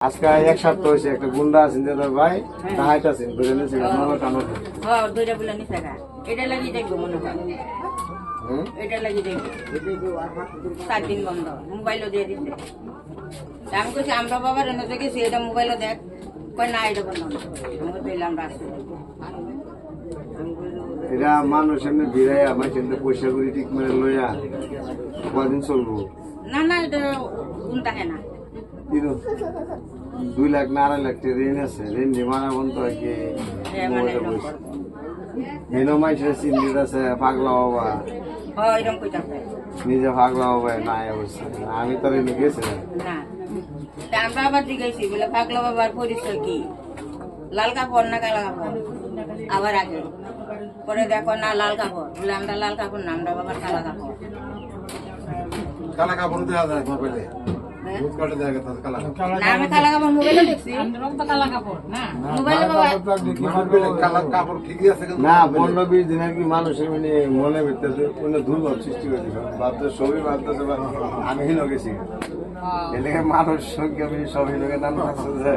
আজকে এক সপ্তাহ হয়েছে একটা গুন্ডা আছেন যে ভাই তাহাইটা আছেন ধরে নিয়েছে আমার কামড় হ্যাঁ বলে নিছে এটা লাগি দেখব মনে হয় এটা লাগি দেখব সাত দিন বন্ধ মোবাইলও দিয়ে দিছে আমি কইছি আমরা বাবার এনে এটা মোবাইলও দেখ কই না এটা বন্ধ আমি এটা মানুষ এমনি আমার কিন্তু পয়সা করি ঠিক মানে লইয়া কদিন চলবো না না এটা না দুই লাখ না আড়াই লাখ ঋণ আছে। ঋণ মারা বন্ধ হয় কি মানে। হেনো মাইসের চিন্তিত আছে পাগলা বাবা। হ্যাঁ নিজে পাগলা বাবা নাই অবস্থা। আমি তো ঋণ গেছিলাম না। আবার জিজ্ঞাসি বলে পাগলা বাবার পরিচয় কি? লাল কাপড় না কালা কাপড়? আবার আগে। পরে দেখো না লাল কাপড়। বলে আমরা লাল কাপড় না আমরা বাবার কালা কাপড়। কালা কাপড় দেওয়া যায় মোবাইলে। না আমি কালা কাপড় মোবাইলে দেখছি। মোবাইলে বাবা মোবাইলে কালা কাপড় ঠিকই আছে না পনেরো বিশ দিন আর কি মানুষের মানে মনে ভিতরে কোনো দুর্বল সৃষ্টি করে দিল ভাবতে সবই ভাবতেছে আমি হিনো গেছি। এলাকায় মানুষ সংখ্যা বেশি সবই লোকের নাম থাকছে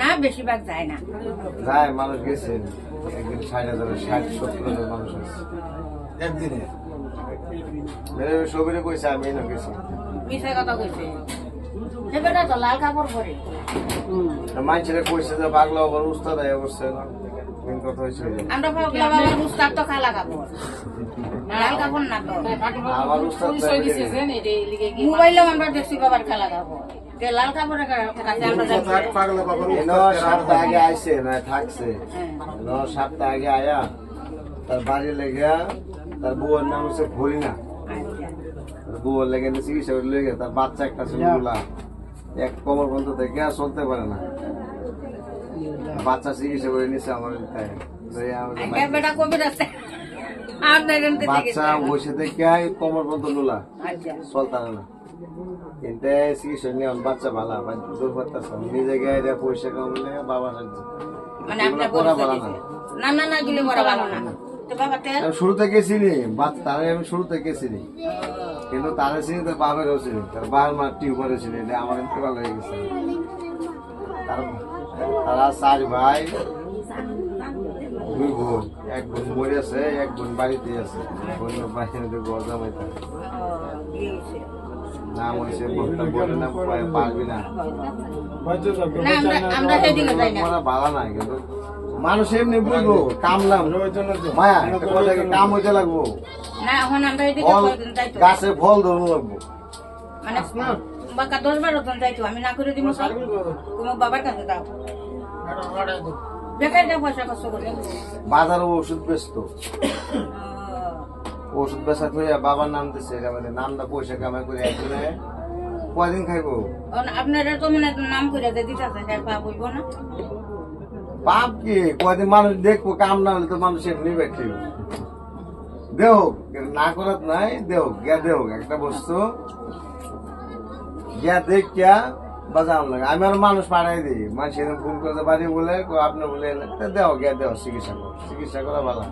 না বেশিরভাগ যায় না। যায় মানুষ গেছে। একদিন ষাট হাজার ষাট সত্তর হাজার মানুষ আছে। একদিনে? সবিরে কইছে আমি হিনো গেছি। মিশে কথা কইছে। সে বেটা তো লাল কাপড় পরে। মানুষের কইছে যে পাগলা আবার উস্তাদ আয় বসছে না? মেন কথা ওই আমরা পাগলা বাবার উস্তাদ তো কালা কাপড়। লাল কাপড় না তো। আমার উস্তাদ তো মোবাইলেও আমরা দেখছি বাবার কালা কাপড়। যে লাল কাপড়ের কাছে আমরা এক পাগলা বাবার এনো সপ্তাহ আগে আইছে না থাকছে। হ্যাঁ। সপ্তাহ আগে আয়া তার বাড়ি লেগে তার বউয়ের নাম হচ্ছে ভরিনা তার লেগে চিকিৎসা করে লেগে তার বাচ্চা একটা ছিলগুলা এক কোমর পর্যন্ত থেকে আর চলতে পারে না। বাচ্চা চিকিৎসা করে নিছে আমার বাচ্চা বসে থেকে কোমর পর্যন্ত লুলা। আচ্ছা। চলতে না। কিন্তু চিকিৎসা নিয়ে আমার বাচ্চা ভালো দূর করতেছে নিজে গিয়ে পয়সা কামালে বাবা মানে না। না না না। শুরু থেকে চিনি তারে আমি শুরু থেকে চিনি। কিন্তু তারে চিনি তার বাবারও চিনি তার বাবার মা টিউবারে চিনি এটা আমার একটু ভালো হয়ে গেছে। তারা চার ভাই দুই বোন এক বোন মরে আছে এক বোন বাড়িতে আছে। নাম হয়েছে বোনটা বলে পারবি না। আমরা ভালো না। কিন্তু মানুষ এমনি বুঝব কাম নাম মায়া একটা কাম হইতে লাগবো। গাছে ফল ধরুন লাগবো। মানে দশ বারো জন যাইতো আমি না করে দিব সব। বাবার কাছে দাও করে। বাজারে ওষুধ বেচতো। ওষুধ বেচা হইয়া বাবার নাম মানে নামটা পয়সা কামাই করে কয়দিন খাইবো? এখন আপনারা তো মানে নাম করে দিতে না। পাপ কি? কয়দিন মানুষ দেখব, কাম না হলে তো মানুষ এমনি ঠিক দেহ না করাত নাই, দেহ গিয়া দেহ একটা বস্তু। গিয়া দেখ কিয়া বাজার লাগে। আমি আর মানুষ পাঠাই দিই। মানুষ ফোন করতে পারি বলে আপনি বলে দেও গিয়া দেও চিকিৎসা করো। চিকিৎসা করা ভালো।